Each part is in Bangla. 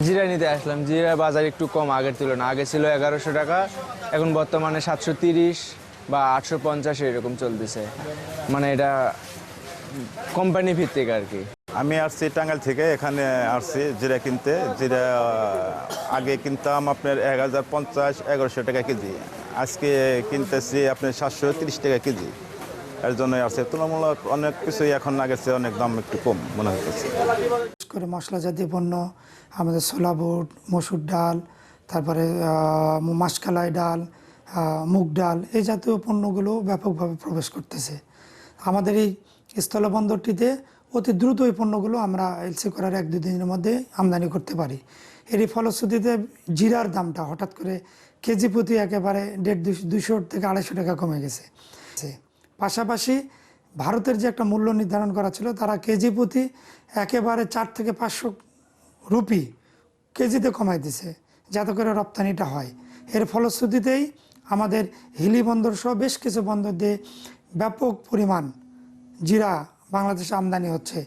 জিরা নিতে আসলাম। জিরা বাজার একটু কম, আগের তুলনায়। আগে ছিল এগারোশো টাকা, এখন বর্তমানে সাতশো তিরিশ বা আটশো পঞ্চাশ এরকম চলতেছে। মানে এটা কোম্পানি ভিত্তিক আর কি। আমি আসছি টাঙ্গাইল থেকে, এখানে আসছি জিরা কিনতে। জিরা আগে কিনতাম আপনার এক হাজার পঞ্চাশ, এগারোশো টাকা কেজি। আজকে কিনতেছি আপনার সাতশো তিরিশ টাকা কেজি। এর জন্য আসছে। তুলনামূলক অনেক কিছুই এখন আগের চেয়ে অনেক দাম একটু কম মনে হচ্ছে। করে মশলা জাতীয় পণ্য, আমাদের ছোলা বুট, মসুর ডাল, তারপরে মাসকালাই ডাল মুগ ডাল, এই জাতীয় পণ্যগুলো ব্যাপকভাবে প্রবেশ করতেছে। আমাদের এই স্থলবন্দরটিতে অতি দ্রুত এই পণ্যগুলো আমরা এলসি করার এক দুই দিনের মধ্যে আমদানি করতে পারি। এরই ফলশ্রুতিতে জিরার দামটা হঠাৎ করে কেজি প্রতি একেবারে দেড় দুশো থেকে আড়াইশো টাকা কমে গেছে। পাশাপাশি ভারতের যে একটা মূল্য নির্ধারণ করা ছিল, তারা কেজি প্রতি একেবারে চার থেকে পাঁচশো রুপি কেজিতে কমাই দিছে, যাতে করে রপ্তানিটা হয়। এর ফলশ্রুতিতেই আমাদের হিলি বন্দর সহ বেশ কিছু বন্দর দিয়ে ব্যাপক পরিমাণ জিরা বাংলাদেশে আমদানি হচ্ছে।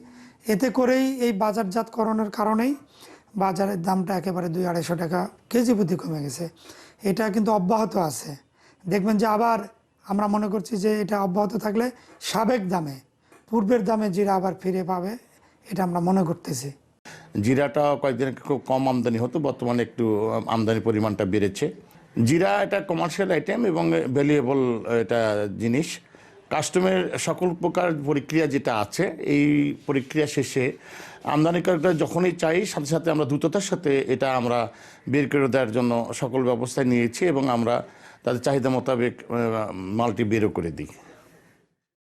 এতে করেই এই বাজারজাতকরণের কারণেই বাজারের দামটা একেবারে দুই আড়াইশো টাকা কেজি প্রতি কমে গেছে। এটা কিন্তু অব্যাহত আছে। দেখবেন যে আবার আমরা মনে করছি যে এটা অব্যাহত থাকলে সাবেক দামে, পূর্বের দামে জিরা আবার ফিরে পাবে, এটা আমরা মনে করতেছি। জিরাটা কয়েকদিন খুব কম আমদানি হতো, বর্তমানে একটু আমদানি পরিমাণটা বেড়েছে। জিরা এটা কমার্শিয়াল আইটেম এবং ভ্যালুয়েবল এটা জিনিস। কাস্টমের সকল প্রকার প্রক্রিয়া যেটা আছে, এই প্রক্রিয়া শেষে আমদানিকারকরা যখনই চাই, সাথে সাথে আমরা দ্রুততার সাথে এটা আমরা বের করে দেওয়ার জন্য সকল ব্যবস্থা নিয়েছি এবং আমরা তাদের চাহিদা মোতাবেক মালটি বেরো করে দিই।